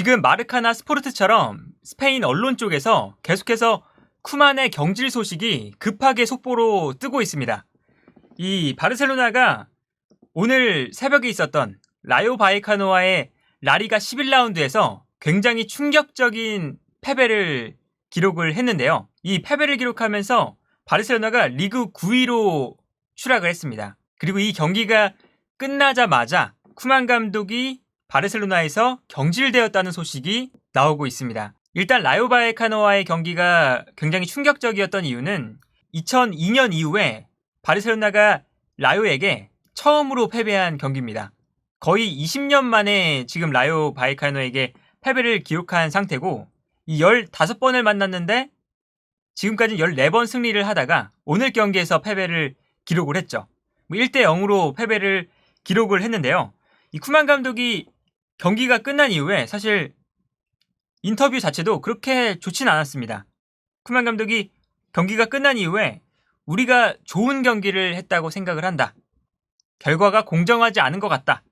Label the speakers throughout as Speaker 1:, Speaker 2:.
Speaker 1: 지금 마르카나 스포르트처럼 스페인 언론 쪽에서 계속해서 쿠만의 경질 소식이 급하게 속보로 뜨고 있습니다. 이 바르셀로나가 오늘 새벽에 있었던 라요 바이카노와의 라리가 11라운드에서 굉장히 충격적인 패배를 기록을 했는데요. 이 패배를 기록하면서 바르셀로나가 리그 9위로 추락을 했습니다. 그리고 이 경기가 끝나자마자 쿠만 감독이 바르셀로나에서 경질되었다는 소식이 나오고 있습니다. 일단 라요 바이카노와의 경기가 굉장히 충격적이었던 이유는 2002년 이후에 바르셀로나가 라요에게 처음으로 패배한 경기입니다. 거의 20년 만에 지금 라요 바이카노에게 패배를 기록한 상태고 이 15번을 만났는데 지금까지 14번 승리를 하다가 오늘 경기에서 패배를 기록을 했죠. 1대 뭐 0으로 패배를 기록을 했는데요. 이 쿠만 감독이 경기가 끝난 이후에 사실 인터뷰 자체도 그렇게 좋진 않았습니다. 쿠만 감독이 경기가 끝난 이후에 우리가 좋은 경기를 했다고 생각을 한다. 결과가 공정하지 않은 것 같다.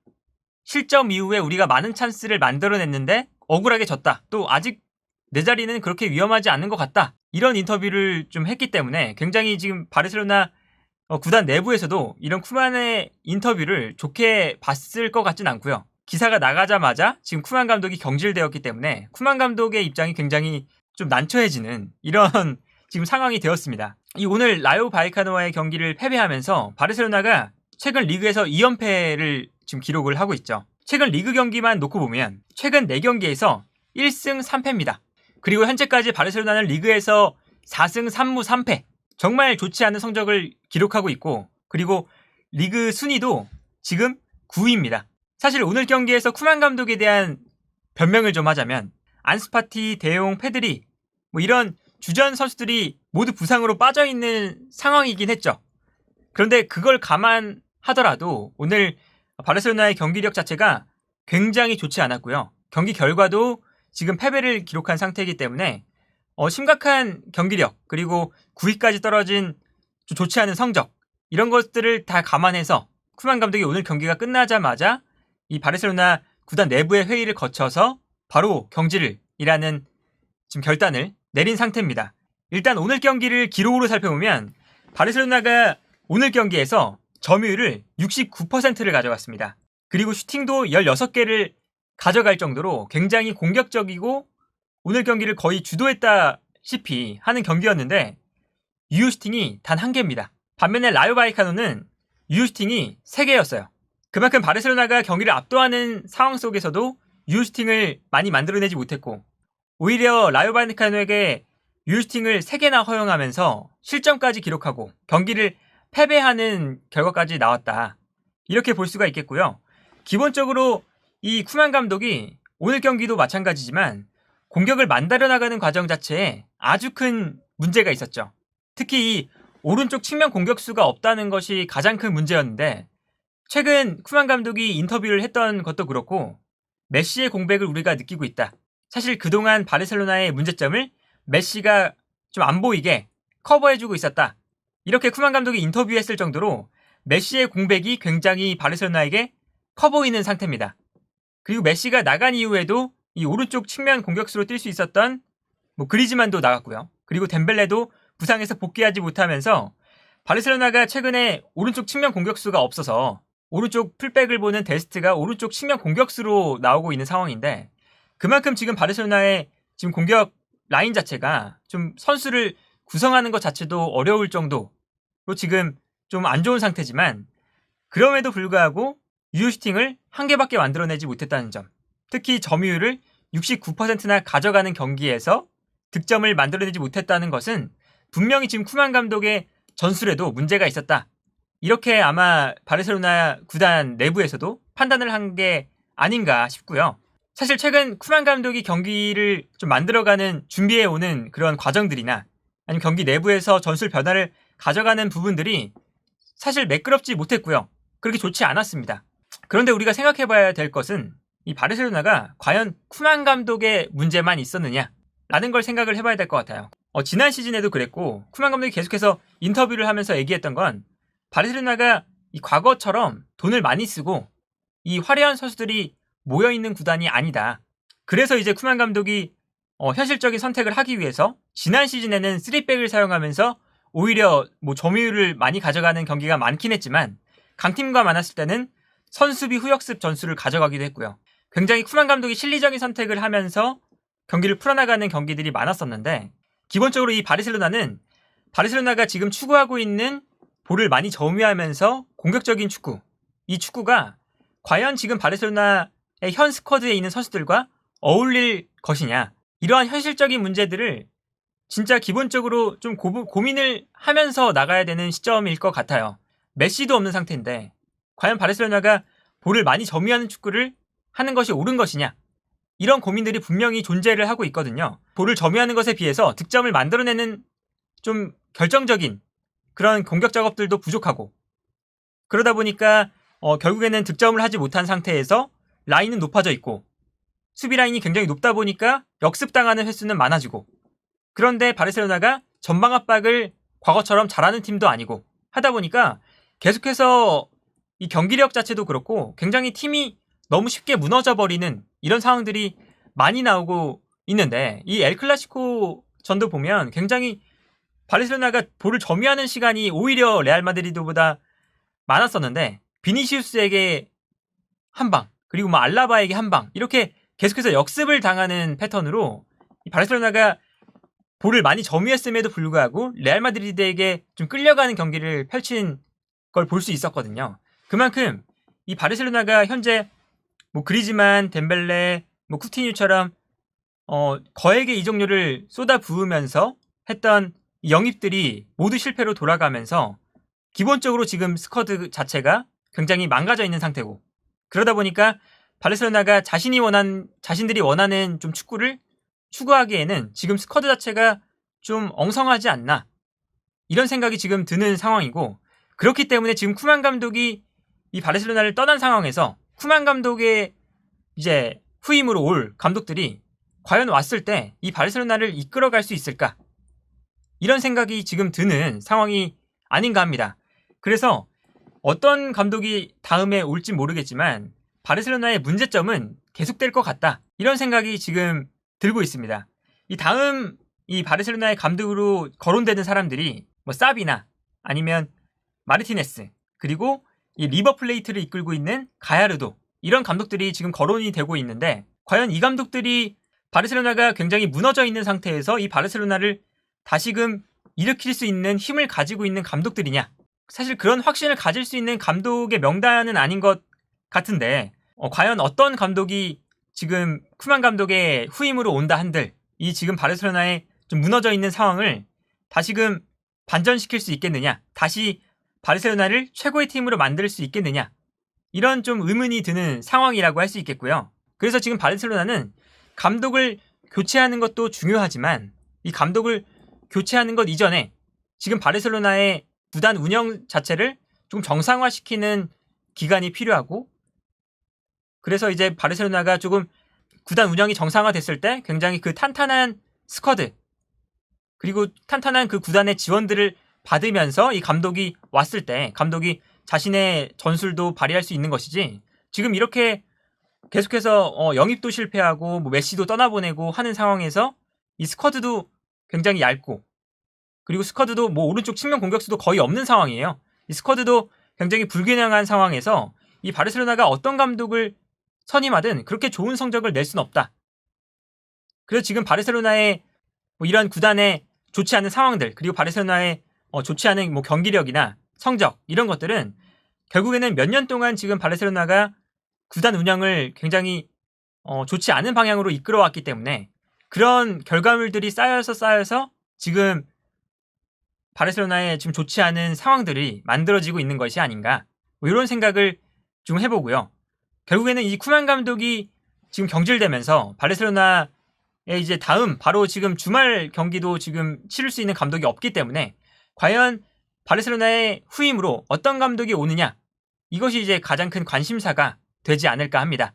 Speaker 1: 실점 이후에 우리가 많은 찬스를 만들어냈는데 억울하게 졌다. 또 아직 내 자리는 그렇게 위험하지 않은 것 같다. 이런 인터뷰를 좀 했기 때문에 굉장히 지금 바르셀로나 어, 구단 내부에서도 이런 쿠만의 인터뷰를 좋게 봤을 것 같진 않고요. 기사가 나가자마자 지금 쿠만 감독이 경질되었기 때문에 쿠만 감독의 입장이 굉장히 좀 난처해지는 이런 지금 상황이 되었습니다. 이 오늘 라요 바이카노와의 경기를 패배하면서 바르셀로나가 최근 리그에서 2연패를 지금 기록을 하고 있죠. 최근 리그 경기만 놓고 보면 최근 4경기에서 1승 3패입니다. 그리고 현재까지 바르셀로나는 리그에서 4승 3무 3패. 정말 좋지 않은 성적을 기록하고 있고 그리고 리그 순위도 지금 9위입니다. 사실 오늘 경기에서 쿠만 감독에 대한 변명을 좀 하자면 안스파티, 대용, 페드리 뭐 이런 주전 선수들이 모두 부상으로 빠져 있는 상황이긴 했죠. 그런데 그걸 감안하더라도 오늘 바르셀로나의 경기력 자체가 굉장히 좋지 않았고요. 경기 결과도 지금 패배를 기록한 상태이기 때문에 어, 심각한 경기력 그리고 9위까지 떨어진 좋지 않은 성적 이런 것들을 다 감안해서 쿠만 감독이 오늘 경기가 끝나자마자 이 바르셀로나 구단 내부의 회의를 거쳐서 바로 경질이라는 지금 결단을 내린 상태입니다. 일단 오늘 경기를 기록으로 살펴보면 바르셀로나가 오늘 경기에서 점유율을 69%를 가져갔습니다. 그리고 슈팅도 16개를 가져갈 정도로 굉장히 공격적이고 오늘 경기를 거의 주도했다시피 하는 경기였는데 유효 슈팅이 단 한 개입니다. 반면에 라요 바이카노는 유효 슈팅이 3개였어요. 그만큼 바르셀로나가 경기를 압도하는 상황 속에서도 유효 슈팅을 많이 만들어내지 못했고 오히려 라요 바이카노에게 유효 슈팅을 3개나 허용하면서 실점까지 기록하고 경기를 패배하는 결과까지 나왔다. 이렇게 볼 수가 있겠고요. 기본적으로 이 쿠만 감독이 오늘 경기도 마찬가지지만 공격을 만들어 나가는 과정 자체에 아주 큰 문제가 있었죠. 특히 이 오른쪽 측면 공격수가 없다는 것이 가장 큰 문제였는데 최근 쿠만 감독이 인터뷰를 했던 것도 그렇고 메시의 공백을 우리가 느끼고 있다. 사실 그동안 바르셀로나의 문제점을 메시가 좀 안 보이게 커버해주고 있었다. 이렇게 쿠만 감독이 인터뷰했을 정도로 메시의 공백이 굉장히 바르셀로나에게 커 보이는 상태입니다. 그리고 메시가 나간 이후에도 이 오른쪽 측면 공격수로 뛸 수 있었던 뭐 그리즈만도 나갔고요. 그리고 덴벨레도 부상에서 복귀하지 못하면서 바르셀로나가 최근에 오른쪽 측면 공격수가 없어서 오른쪽 풀백을 보는 데스트가 오른쪽 측면 공격수로 나오고 있는 상황인데 그만큼 지금 바르셀로나의 지금 공격 라인 자체가 좀 선수를 구성하는 것 자체도 어려울 정도로 지금 좀 안 좋은 상태지만 그럼에도 불구하고 유효 슈팅을 한 개밖에 만들어내지 못했다는 점. 특히 점유율을 69%나 가져가는 경기에서 득점을 만들어내지 못했다는 것은 분명히 지금 쿠만 감독의 전술에도 문제가 있었다. 이렇게 아마 바르셀로나 구단 내부에서도 판단을 한 게 아닌가 싶고요. 사실 최근 쿠만 감독이 경기를 좀 만들어가는 준비해 오는 그런 과정들이나 아니면 경기 내부에서 전술 변화를 가져가는 부분들이 사실 매끄럽지 못했고요. 그렇게 좋지 않았습니다. 그런데 우리가 생각해 봐야 될 것은 이 바르셀로나가 과연 쿠만 감독의 문제만 있었느냐? 라는 걸 생각을 해봐야 될 것 같아요. 어, 지난 시즌에도 그랬고, 쿠만 감독이 계속해서 인터뷰를 하면서 얘기했던 건, 바르셀로나가 이 과거처럼 돈을 많이 쓰고, 이 화려한 선수들이 모여 있는 구단이 아니다. 그래서 이제 쿠만 감독이 어, 현실적인 선택을 하기 위해서 지난 시즌에는 3백을 사용하면서 오히려 뭐 점유율을 많이 가져가는 경기가 많긴 했지만 강팀과 만났을 때는 선수비 후역습 전술을 가져가기도 했고요. 굉장히 쿠만 감독이 실리적인 선택을 하면서 경기를 풀어나가는 경기들이 많았었는데 기본적으로 이 바르셀로나는 바르셀로나가 지금 추구하고 있는 볼을 많이 점유하면서 공격적인 축구 이 축구가 과연 지금 바르셀로나의 현 스쿼드에 있는 선수들과 어울릴 것이냐 이러한 현실적인 문제들을 진짜 기본적으로 좀 고, 고민을 하면서 나가야 되는 시점일 것 같아요. 메시도 없는 상태인데 과연 바르셀로나가 볼을 많이 점유하는 축구를 하는 것이 옳은 것이냐 이런 고민들이 분명히 존재를 하고 있거든요. 볼을 점유하는 것에 비해서 득점을 만들어내는 좀 결정적인 그런 공격 작업들도 부족하고. 그러다 보니까 어, 결국에는 득점을 하지 못한 상태에서 라인은 높아져 있고 수비 라인이 굉장히 높다 보니까 역습당하는 횟수는 많아지고 그런데 바르셀로나가 전방 압박을 과거처럼 잘하는 팀도 아니고 하다 보니까 계속해서 이 경기력 자체도 그렇고 굉장히 팀이 너무 쉽게 무너져 버리는 이런 상황들이 많이 나오고 있는데 이 엘클라시코 전도 보면 굉장히 바르셀로나가 볼을 점유하는 시간이 오히려 레알 마드리드보다 많았었는데 비니시우스에게 한 방, 그리고 뭐 알라바에게 한 방, 이렇게 계속해서 역습을 당하는 패턴으로 바르셀로나가 볼을 많이 점유했음에도 불구하고 레알 마드리드에게 좀 끌려가는 경기를 펼친 걸 볼 수 있었거든요. 그만큼 이 바르셀로나가 현재 뭐 그리지만, 덴벨레, 뭐 쿠티뉴처럼 어, 거액의 이적료를 쏟아 부으면서 했던 영입들이 모두 실패로 돌아가면서 기본적으로 지금 스쿼드 자체가 굉장히 망가져 있는 상태고 그러다 보니까 바르셀로나가 자신이 원한 자신들이 원하는 좀 축구를 추구하기에는 지금 스쿼드 자체가 좀 엉성하지 않나 이런 생각이 지금 드는 상황이고 그렇기 때문에 지금 쿠만 감독이 이 바르셀로나를 떠난 상황에서 쿠만 감독의 이제 후임으로 올 감독들이 과연 왔을 때 이 바르셀로나를 이끌어갈 수 있을까 이런 생각이 지금 드는 상황이 아닌가 합니다. 그래서 어떤 감독이 다음에 올지 모르겠지만 바르셀로나의 문제점은 계속될 것 같다. 이런 생각이 지금 들고 있습니다. 이 다음 이 바르셀로나의 감독으로 거론되는 사람들이 뭐 사비나 아니면 마르티네스 그리고 이 리버 플레이트를 이끌고 있는 가야르도 이런 감독들이 지금 거론이 되고 있는데 과연 이 감독들이 바르셀로나가 굉장히 무너져 있는 상태에서 이 바르셀로나를 다시금 일으킬 수 있는 힘을 가지고 있는 감독들이냐? 사실 그런 확신을 가질 수 있는 감독의 명단은 아닌 것 같은데 어, 과연 어떤 감독이 지금 쿠만 감독의 후임으로 온다 한들 이 지금 바르셀로나에 좀 무너져 있는 상황을 다시금 반전시킬 수 있겠느냐? 다시 바르셀로나를 최고의 팀으로 만들 수 있겠느냐? 이런 좀 의문이 드는 상황이라고 할 수 있겠고요. 그래서 지금 바르셀로나는 감독을 교체하는 것도 중요하지만 이 감독을 교체하는 것 이전에 지금 바르셀로나의 구단 운영 자체를 좀 정상화시키는 기간이 필요하고 그래서 이제 바르셀로나가 조금 구단 운영이 정상화됐을 때 굉장히 그 탄탄한 스쿼드 그리고 탄탄한 그 구단의 지원들을 받으면서 이 감독이 왔을 때 감독이 자신의 전술도 발휘할 수 있는 것이지 지금 이렇게 계속해서 어, 영입도 실패하고 뭐 메시도 떠나보내고 하는 상황에서 이 스쿼드도 굉장히 얇고 그리고 스쿼드도 뭐 오른쪽 측면 공격수도 거의 없는 상황이에요. 이 스쿼드도 굉장히 불균형한 상황에서 이 바르셀로나가 어떤 감독을 선임하든 그렇게 좋은 성적을 낼 수는 없다. 그래서 지금 바르셀로나의 뭐 이런 구단의 좋지 않은 상황들 그리고 바르셀로나의 어, 좋지 않은 뭐 경기력이나 성적 이런 것들은 결국에는 몇 년 동안 지금 바르셀로나가 구단 운영을 굉장히 어, 좋지 않은 방향으로 이끌어왔기 때문에 그런 결과물들이 쌓여서 쌓여서 지금 바르셀로나에 지금 좋지 않은 상황들이 만들어지고 있는 것이 아닌가 뭐 이런 생각을 좀 해보고요. 결국에는 이 쿠만 감독이 지금 경질되면서 바르셀로나에 이제 다음 바로 지금 주말 경기도 지금 치를 수 있는 감독이 없기 때문에 과연 바르셀로나의 후임으로 어떤 감독이 오느냐 이것이 이제 가장 큰 관심사가 되지 않을까 합니다.